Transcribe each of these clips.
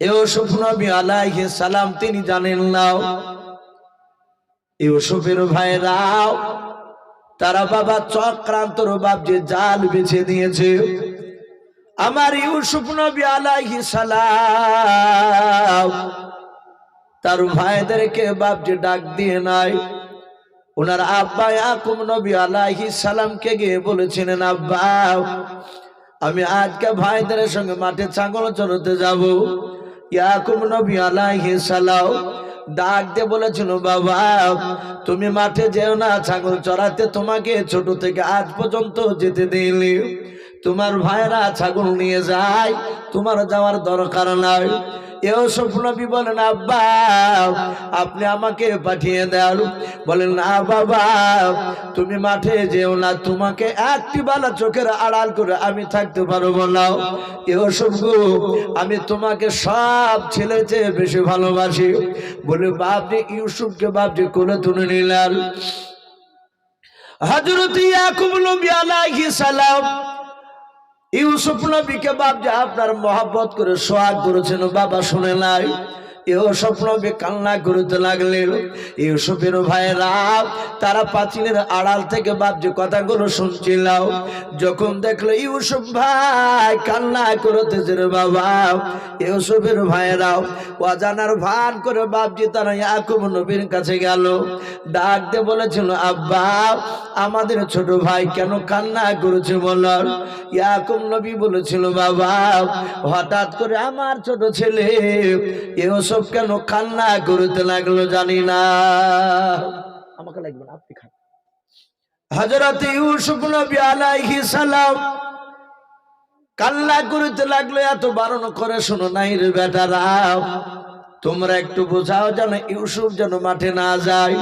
ইউসুফ নবী আলাইহিস সালাম, তিনি জানেন নাও ইউসুফের ভাইরাও তারা বাবা চক্রান্তর বাপ যে জাল বেছে দিয়েছে আমার ইউসুফ নবী আলাইহিস সালাম, তার ভাইদেরকে বাপ যে ডাক দিয়ে নাই। ওনার আব্বা ইয়াকুব নবী আলাইহিস সালামকে গিয়ে বলেছিলেন, আব্বা, আমি আজকে ভাইদের সঙ্গে মাঠে ছাগল চড়তে যাব। ইয়াকুব নবী আলাইহিস সালাম। ডাক দিয়ে বলেছিল, বাবা, তুমি মাঠে যেও না, ছাগল চড়াতে তোমাকে ছোট থেকে আজ পর্যন্ত যেতে দিইনি। তোমার ভাইরা ছাগল নিয়ে যায়, তোমার যাওয়ার দরকার নাই। এও স্বপ্নবী বলেন, আব্বা, আপনি আমাকে পাঠিয়ে দেন। বলেন, না, বাবা, তুমি মাঠে যেও না, তোমাকে একটি বালা চোখের আড়াল করে আমি থাকতে পারব না। এও সবগু আমি তোমাকে সব ছেলে চেয়ে বেশি ভালোবাসি। বলে বাপজি ইউসুফকে বাপজি কোলে তুলে নিলেন। হজরত ইয়াকুব নবী আলাইহিস সালাম ইউসুফ নবীকে বাপ যে আপনার মহাব্বত করে সোহাগ করেছেন বাবা শুনে নাই। ইউসুফ নবী কান্না করতে লাগলেন। ইউসুফের ভাইরা তারা পাঁচিলের আড়াল থেকে যে কথাগুলো শুনছিল যখন দেখল ইউসুফ ভাই কান্না করতেছে রে বাবা। ইউসুফের ভাইরাও অজানার ভান করে বাপজি তারা ইয়াকুব নবীর কাছে গেল, ডাক দিয়ে বলেছিল, আব্বা, আমাদের ছোট ভাই কেন কান্না করেছে বলার? ইয়াকুব নবী বলেছিল, বাবা, হঠাৎ করে আমার ছোট ছেলে এসব কেন কান্না করতে লাগল জানি না। আমাকে লাগবে না আপনি খান। হজরত ইউসুফ নবী আলাইহি সালাম কান্না করতে লাগল এত বারণ করে শোনো নাই রে বেটারা তোমরা একটু বোঝাও যেন ইউসুফ যেন মাঠে না যায়।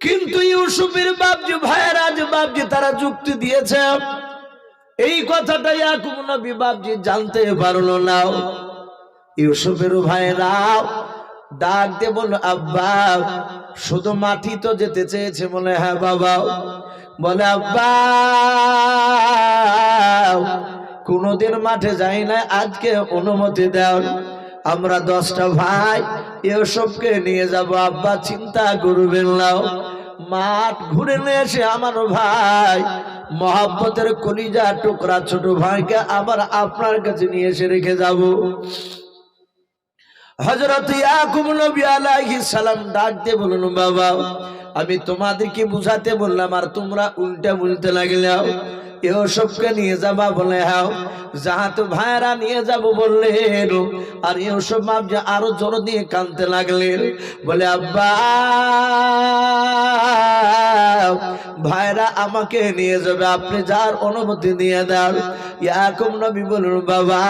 কিন্তু ইউসুফের বাপজি ভাইয়েরা যে বাপজি তারা যুক্তি দিয়েছে এই কথাটা ইয়াকুব নবী বাপজি জানতে পারল না। ইউসুফের ভাইয়েরা, ডাক দিয়ে বলল, আব্বা, শুধু মাটি তো যেতে চেয়েছে বলে হ্যাঁ বাবা। বলে, আব্বা, কোনোদিন মাঠে যাই না আজকে অনুমতি দেও। আমরা দশটা ভাই এসবকে নিয়ে যাব। আব্বা, চিন্তা করবেন নাও মাঠ ঘুরে নিয়ে এসে আমার ভাই মহাব্বতের কলিজা টুকরা ছোট ভাইকে আবার আপনার কাছে নিয়ে এসে রেখে যাব। হজরত ইয়াকুব নবী আলাইহিস সালাম ডাক দিয়ে বলুন বাবা, আমি তোমাদেরকে বুঝাতে বললাম, আর তোমরা উল্টা বলতে লাগলাও এও সবকে নিয়ে যাবা বলে, হাও, যাহা তো ভাইরা নিয়ে যাব বললেন আর এও সব মাপ যে আরও জোর দিয়ে কানতে লাগলেন বলে, আব্বা ভাইরা আমাকে নিয়ে যাবে, আপনি যার অনুমতি দিয়ে দাও। ইয়াকুম নবী বলুন বাবা,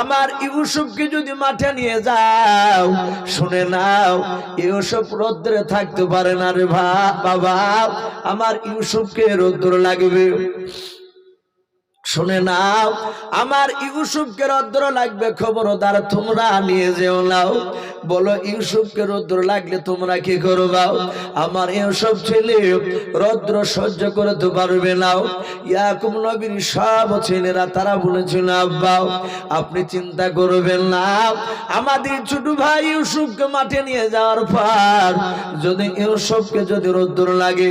আমার ইউসুফকে যদি মাঠে নিয়ে যাও, শুনে নাও, ইউসুফ রৌদ্রে থাকতে পারে না রে বাবা, আমার ইউসুফকে রৌদ্র লাগবে। শুনে নাও, আমার ইউসুফকে রৌদ্র লাগবে, খবরদার তোমরা নিয়ে যেও নাও। বলো, ইউসুফকে রৌদ্র লাগলে তোমরা কি করবাও আমার ইউসুফ ছেলে রৌদ্র সহ্য করতে পারবে নাও ইয়াকুব নবীর সব ছেলেরা তারা বলেছিল আব্বাও আপনি চিন্তা করবেন না। আমাদের ছোট ভাই ইউসুফকে মাঠে নিয়ে যাওয়ার পর যদি ইউসুফকে যদি রৌদ্র লাগে,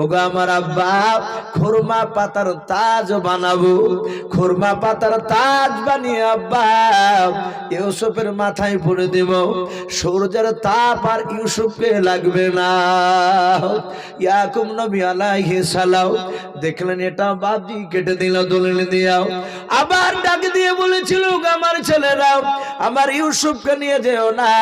ওগো আমার আব্বা, খুরমা পাতার তাজ বানাবো। খুরমা পাতার তাজ বানিয়ে আব্বা, ইউসুফের মাথায় পড়ে দেব। সূর্যের তাপ আর ইউসুফকে লাগবে না। ইয়াকুব নবী আলাইহিস সালাম দেখলেন, এটা বাবজি কেটে দিল দলিল দিয়াও আবার ডাক দিয়ে বলেছিল, "গো আমার ছেলেরাও আমার ইউসুফকে নিয়ে যেও না,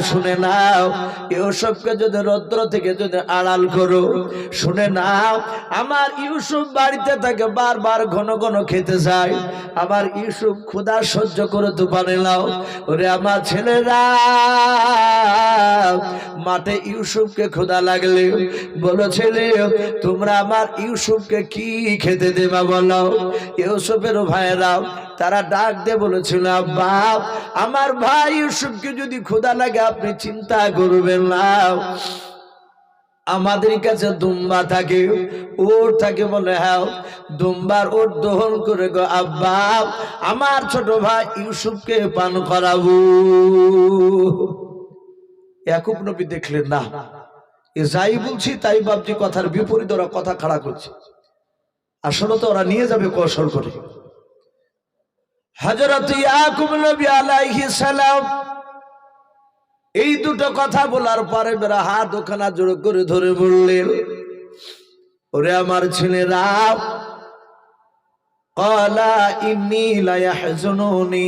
শুনে নাও। ইউসুফকে যদি রৌদ্র থেকে যদি আড়াল করো, শুনে নাও। আমার ইউসুফ বাড়িতে থাকে, বারবার ঘন ঘন খেতে চায় আমার ইউসুফ ক্ষুধা সহ্য করতে পারে নাও। ওরে আমার ছেলেরা, মাঠে ইউসুফকে ক্ষুধা লাগলে বলো ছেলে, তোমরা আমার ইউসুফকে কি খেতে দেবা বলো? ইউসুফের ভাইয়েরা, তারা ডাক দিয়ে বলেছিল বাপ আমার ভাই ইউসুফকে যদি ক্ষুধা লাগে, আপনি চিন্তা করবেন না। আমাদের কাছে দুম্বা থাকে ওর থাকে বলে হ্যাঁ দুম্বার ওর দহন করে গো আব্বা, আমার ছোট ভাই ইউসুফকে পান করাবো। একুব নবী দেখলেন, না, এ যাই বলছি, তাই ভাবছি কথার বিপরীত, ওরা কথা খাড়া করছে। আসলে তো ওরা নিয়ে যাবে কৌশল করে। হজরত ইয়াকুব নবী আলাইহিস সালাম এই দুটো কথা বলার পরে বেরা হাত ওখানা জোর করে ধরে বললেন, ওরে আমার ছেলে রাম ইন্নি লায়াহজুনুনি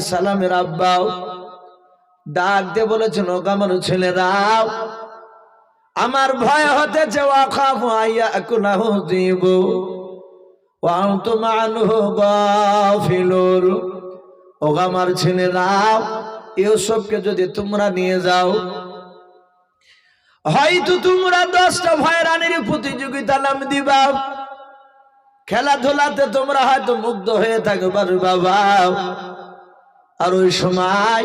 সালামের আব্বাও ডাক দিয়ে বলেছেন, ও আমার ছেলেরা, আমার ভয় হতেছে ওয়াখাফু আইয়া কুনাহু দিব ওয়ান্তুম আনহু গাফিলুন ও আমার ছেলেরা, ইউসুফকে যদি তোমরা নিয়ে যাও, হয়তো তোমরা দশটা ভয়রানির প্রতিযোগিতা নাম দিবা। খেলাধুলাতে তোমরা হয়তো মুগ্ধ হয়ে থাকবার বাবা। আর ওই সময়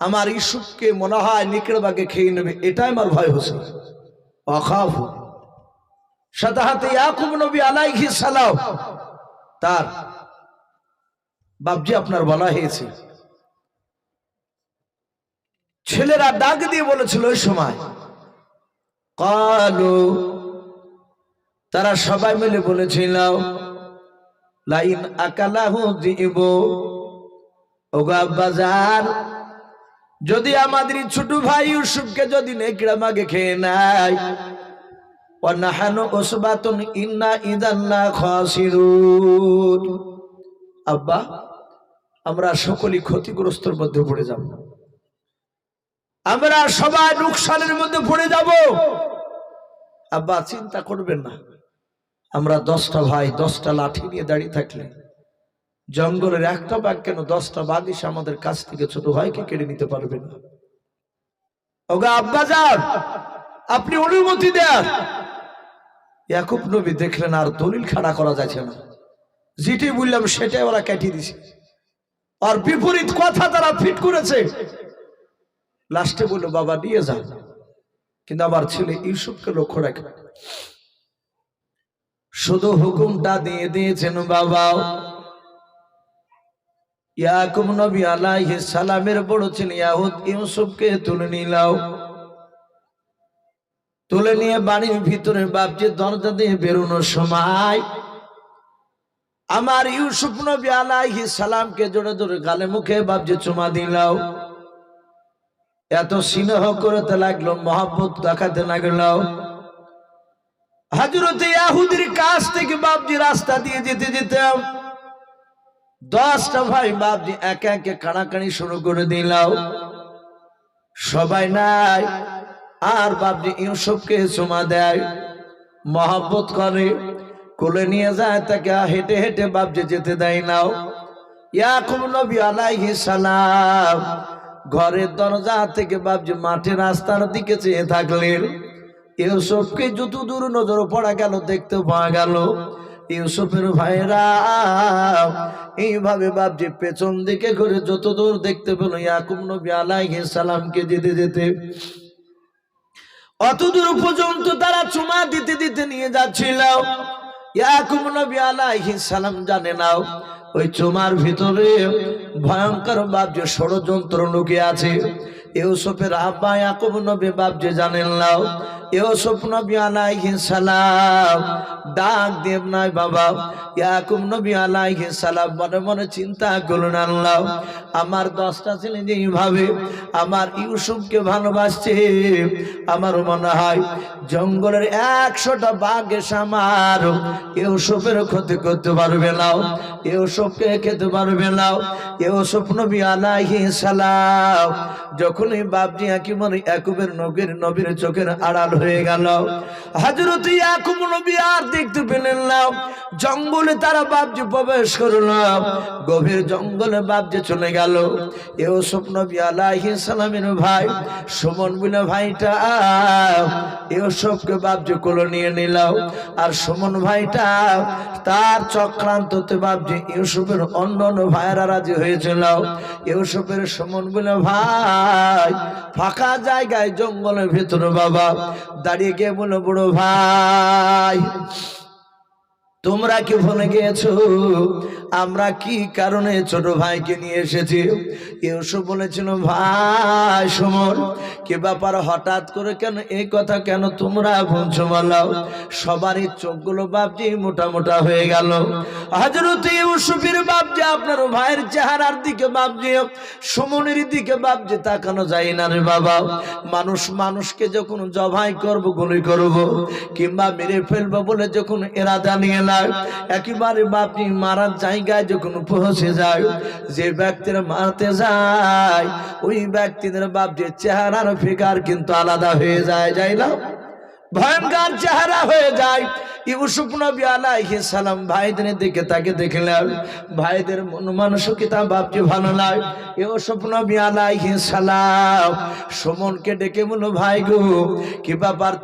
আমার ইসুফকে মনে হয় নিকড়ে বাঘে খেয়ে নেবে, এটাই আমার ভয় হচ্ছে। অখাফ। সাথে হাতে ইয়াকুব নবী আলাইহি সালাম, তার বাপজি আপনার বলা হয়েছে। ছেলেরা ডাক দিয়ে বলেছিল, ওই সময়। তারা সবাই মিলে বলেছিল লাইন আকালাহু দিব ওগা বাজার যদি আমাদের ছোট ভাই ইউসুফকে যদি নেকড়া মাগে খেয়ে নাই অনাহানো ওসবাতুন ইন্না ইদান্না খাসিরুন। আব্বা, আমরা সকলেই ক্ষতিগ্রস্তর মধ্যে পড়ে যাব। আমরা সবাই নুকসানের মধ্যে পড়ে যাব। আব্বা, চিন্তা করবেন না। আমরা দশটা ভাই, দশটা লাঠি নিয়ে দাঁড়িয়ে থাকলে জঙ্গলের একটা বাঘ কেন দশটা বাঘ এসে আমাদের কাছ থেকে ছোট ভাইকে কেড়ে নিতে পারবেন না? ওগা আব্বা যান আপনি অনুমতি দেন। ইয়াকুব নবী দেখলেন আর দলিল খাড়া করা যাচ্ছে না। যেটি বললাম, সেটাই ওরা কেটে দিছে। আর বিপরীত কথা তারা ফিট করেছে। লাস্টে বলল, বাবা, নিয়ে যান। কিন্তু আমার ছেলে ইউসুফকে লক্ষ্য রাখবে শুধু হুকুমটা দিয়ে দিয়েছেন বাবা ইয়াকুব নবী আলাইহিস সালামের বড় ছেলে ইয়াহুদ, ইউসুফকে তুলে নিলাও। তুলে নিয়ে বাড়ির ভিতরে বাপজি দরজা দিয়ে বেরোনোর সময় আমার ইউসুফ নবী আলাইহিস সালামকে জোরে জোরে গালে মুখে বাপজি চুমা দিলাও। এত স্নেহ করতে লাগল, মহাব্বত দেখাতে লাগল। হাজরতে ইয়াহুদের কাছ থেকে বাপজি রাস্তা দিয়ে যেতে যেতে দশটা ভাই বাপজি একে একে কাড়াকাড়ি শুরু করে দিলাও সবাই নাই, আর বাপজি ইউসুফকে চুমা দেয়, মহাব্বত করে, কোলে নিয়ে যায়, তাকে হেঁটে হেঁটে বাপজি যেতে দেয় নাও। ইয়াকুব নবী আলাইহিস সালাম ঘরের দরজা থেকে বাপজি মাঠের রাস্তার দিকে চেয়ে থাকলেন। ইউসুফকে যত দূর নজর পড়া গেল, দেখতে পাওয়া গেল ইউসুফের ভাইরা, এইভাবে বাপজি পেছন দিকে ঘুরে যত দূর দেখতে পেল ইয়াকুব নবী আলাইহিস সালামকে যেতে যেতে অত দূর পর্যন্ত তারা চুমা দিতে দিতে নিয়ে যাচ্ছিল। ইয়াকুব নবী আলাইহিস সালাম জানে নাও ওই চুমার ভিতরে ভয়ঙ্কর বাপ যে ষড়যন্ত্র লুকিয়ে আছে। ইউসুফের আব্বা ইয়াকুব নবী বাপ যে জানেন নাও ইউসুফ নবী আলাইহিস সালাম, ডাক দেব নাই বাবা। ইয়াকুব নবী আলাইহিস সালাম, মনে মনে চিন্তা করুন আল্লাহ, আমার দশটা ছেলে যেইভাবে আমার ইউসুফকে ভালোবাসছে। আমার মনে হয় জঙ্গলের একশোটা বাঘে সামার ইউসুফের ক্ষতি করতে পারবে না। ইউসুফকে খেতে পারবে না। ইউসুফ নবী আলাইহিস সালাম, যখনই বাপজি একেবারে একুবের নবীর নবীর চোখের আড়াল হয়ে গেল। হজরত ইয়াকুব নবী আর দেখতে পেলেন না। জঙ্গলে তারা বাপজি প্রবেশ করল। গভীর জঙ্গলে বাপজি চলে গেল। ইউসুফ নবী সালামের ভাই, সুমন বলে, ভাইটা, ইউসুফকে বাপজি কোলে নিয়ে নিল। আর সুমন, ভাইটা, তার চক্রান্ততে বাপজি ইউসুফের অন্য অন্য ভাইয়েরা রাজি হয়েছিল। ইউসুফের সুমন বলে, ভাই, ফাঁকা জায়গায় জঙ্গলের ভিতরে বাবা দাঁড়িয়ে গিয়ে বলো বড় ভাই তোমরা কি ভুলে গিয়েছো? আমরা কি কারণে ছোট ভাইকে নিয়ে এসেছি? ইউসুফ বলেছিল, ভাই, সুমন, কি ব্যাপার? হঠাৎ করে কেন এই কথা কেন তোমরা বলছো বলাও সবারই চোখগুলো বাপজি মোটা মোটা হয়ে গেল। হজরত ইউসুফের বাপজি আপনার ভাইয়ের চেহারার দিকে বাপজি, সুমনের দিকে বাপজি তাকানো যায় না রে বাবা। মানুষ মানুষকে যখন জবাই করব, গুলি করব, কিংবা মেরে ফেলব বলে যখন এরাদা নিয়ে না একেবারে বাপনি মারার জায়গায় যখন পৌঁছে যায়, যে ব্যক্তির মারতে যায়, ওই ব্যক্তিদের বাপ যে চেহারার ফিকার কিন্তু আলাদা হয়ে যায়, যাই না? ভয়ঙ্কর চেহারা হয়ে যায়। ইউসুফ নবী আলাইহিস সালাম ভাইদের দিকে তাকে দেখলেন। ভাইদের বাপজি ভালো নয় ইউসুফ নবী সুমনকে ডেকে বলো ভাই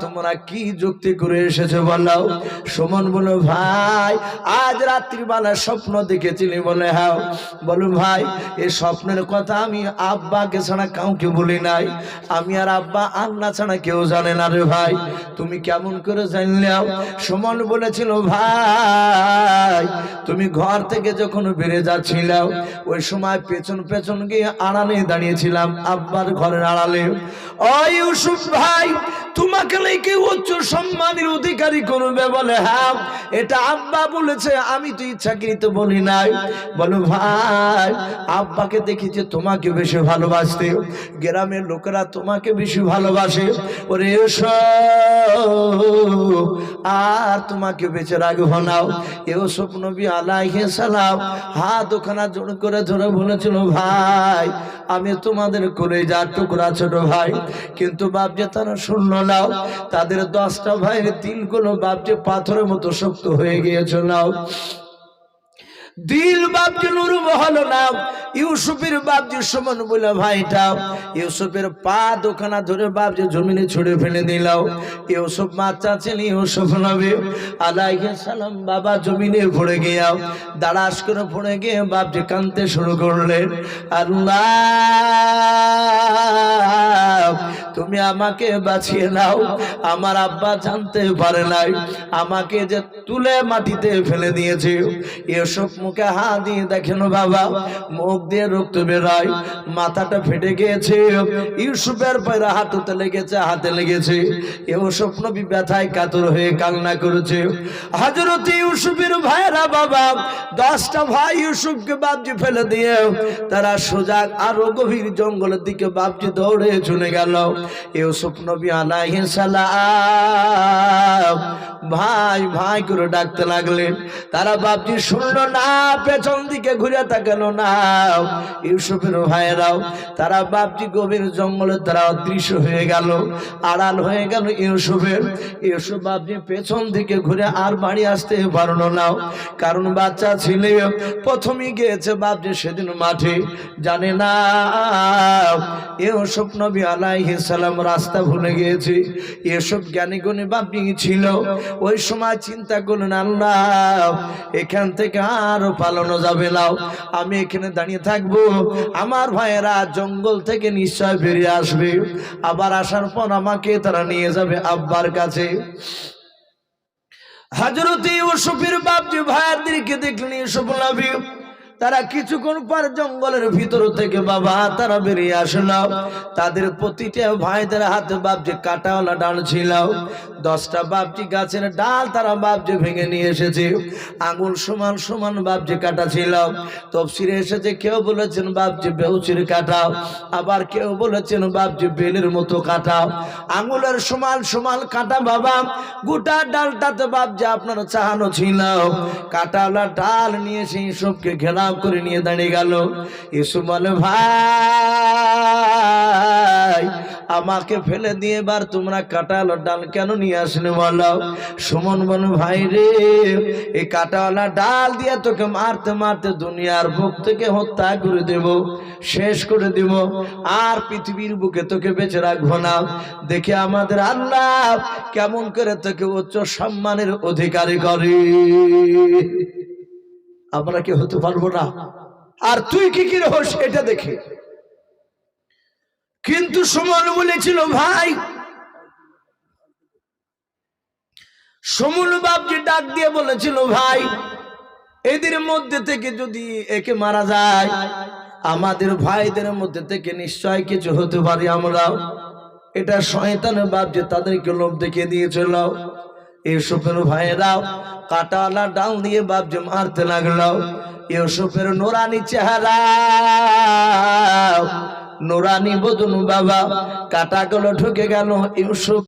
তোমরা কি যুক্তি করে এসেছ বলো? সুমন বলো ভাই, আজ রাত্রিবেলা স্বপ্ন দেখেছিলি বলে হ্যাঁ। বলো ভাই এই স্বপ্নের কথা আমি আব্বাকে ছাড়া কাউকে বলি নাই। আমি আর আব্বা আল্লাহ ছাড়া কেউ জানে না রে ভাই। তুমি কেমন করে জানলাও সুমন বলেছিল, ভাই, তুমি ঘর থেকে যখন বেড়ে যাচ্ছিল ওই সময় পেছন পেছন গিয়ে আড়ালে দাঁড়িয়েছিলাম, আব্বার ঘরের আড়ালে। ও ইউসুফ ভাই, তোমাকে নাকি উচ্চ সম্মানের অধিকারী করবে বলে হ্যাঁ এটা আব্বা বলেছে, আমি তো ইচ্ছাকৃত বলি নাই। বলো, ভাই, আব্বাকে দেখেছে তোমাকে বেশি ভালোবাসতে। গ্রামের লোকেরা তোমাকে বেশি ভালোবাসে। ওরে আর তোমাকে বেঁচে রাখব নাও এও স্বপ্ন বি আলাইহে সালাম হাত ওখানা জোর করে ধরে বলেছিল, ভাই, আমি তোমাদের করে যা টুকরা ছোট ভাই, কিন্তু বাপ যে তারা শূন্য নাও তাদের দশটা ভাইয়ের তিলগুলো বাপ যে পাথরের মতো শক্ত হয়ে গিয়েছিল নাও। দিল বাপজি নুরু হলো না। ইউসুফের বাপজি সমান বলে ভাইটা, ইউসুফের পা দোকানা ধরে বাপজি জমিনে ছুড়ে ফেলে দিল। ইউসুফ বাচ্চা ছেলে, ইউসুফ নবী, আলাইহি সালাম বাবা জমিনে পড়ে গিয়া দাঁড়াস করে পড়ে গিয়ে বাপজি কানতে শুরু করলেন আল্লাহ, তুমি আমাকে বাঁচিয়ে নাও। আমার আব্বা জানতে পারে নাই। আমাকে যে তুলে মাটিতে ফেলে দিয়েছে। এসব মুখে হাত দিয়ে দেখেন বাবা, মুখ দিয়ে রক্ত বেরোয়, মাথাটা ফেটে গিয়েছে, ইউসুফের পয়রা হাঁটুতে লেগেছে, হাতে লেগেছে, এও স্বপ্ন ব্যথায় কাতর হয়ে কান্না করেছে। হজরত ইউসুফের ভাইরা বাবা, দশটা ভাই ইউসুফকে বাবজি ফেলে দিয়ে তারা সোজা আরও গভীর জঙ্গলের দিকে বাবজি দৌড়ে চলে গেল। ইউসুফ নবী আলাইহিস সালাম ভাই ভাই করে ডাকতে লাগলেন। তারা বাপজি শুনলো না পেছন দিকে ঘুরে না। ইউসুফের তারা বাপজি গভীর জঙ্গলে তারা অদৃশ্য হয়ে গেল। আড়াল হয়ে গেল ইউসুফের। ইউসুফ পেছন দিকে ঘুরে আর বাড়ি আসতে কারণ বাচ্চা ছিল প্রথমে গিয়েছে বাপজি সেদিন মাঠে। জানে না, ইউসুফ নবী আলাইহিস সালাম রাস্তা ভুলে গিয়েছে। এসব জ্ঞানী গুণী বাপজি ছিল। ওই সময় চিন্তা করলেন, আল্লাহ, এখান থেকে আরও পালানো যাবে নাও আমি এখানে দাঁড়িয়ে থাকব। আমার ভাইয়েরা জঙ্গল থেকে নিশ্চয় বেরিয়ে আসবে। আবার আসার পর আমাকে তারা নিয়ে যাবে আব্বার কাছে। হাজরত ইউসুফের বাপ যে ভাইয়ারদেরকে দেখলেন, ইউসুফ নবী। তারা কিছুক্ষণ পর জঙ্গলের ভিতর থেকে বাবা, তারা বেরিয়ে আসলো। তাদের প্রতিটা ভাইদের হাতে বাপজি কাটাওয়ালা ডাল ছিল। দশটা বাপজি গাছের ডাল তারা বাপজি ভেঙে নিয়ে এসেছে। আঙুল সমান সমান বাপজি কাটা ছিল। তফসিরে এসেছে, কেউ বলেছেন বাপজি বেউচির কাটাও আবার কেউ বলেছেন বাপজি বেলের মতো কাটাও আঙুলের সমান সমান কাটা বাবা, গোটা ডালটাতে বাপজি আপনার চাহানো ছিল। কাটাওয়ালা ডাল নিয়ে সেই সবকে ঘেরাও করে নিয়ে দাঁড়িয়ে গেল। ইসু বলে, ভাই, আমাকে ফেলে দিয়ে এবার তোমরা কাটালো ডাল কেন নিয়ে আসলে বলো? সুমন বল, ভাই রে, এই কাটাওয়ালা ডাল দিয়ে তোকে মারতে মারতে দুনিয়ার বুক থেকে হত্যা করে দেব, শেষ করে দেব, আর পৃথিবীর বুকে তোকে বেঁচে রাখব না। দেখে আমাদের আল্লাহ কেমন করে তোকে উচ্চ সম্মানের অধিকারী করে। আমরা কি হতে পারব না। আর তুই কি কি রহস এটা দেখে। কিন্তু সুমন বলেছিল, ভাই সমুল বাপজি ডাক দিয়ে বলেছিল, ভাই, এদের মধ্যে থেকে যদি একে মারা যায়, আমাদের ভাইদের মধ্যে থেকে নিশ্চয় কিছু হতে পারি আমরাও। এটা শয়তানের বাপ যে তাদেরকে লোভ দেখিয়ে দিয়েছিল। ইউসুফের ভাইয়েরাও কাটাওয়ালা ডাল দিয়ে বাপজি মারতে লাগল। ইউসুফের নোরানি চেহারা, নোরানি বদনু বাবা, কাটাগুলো ঢুকে গেল ইউসুফ।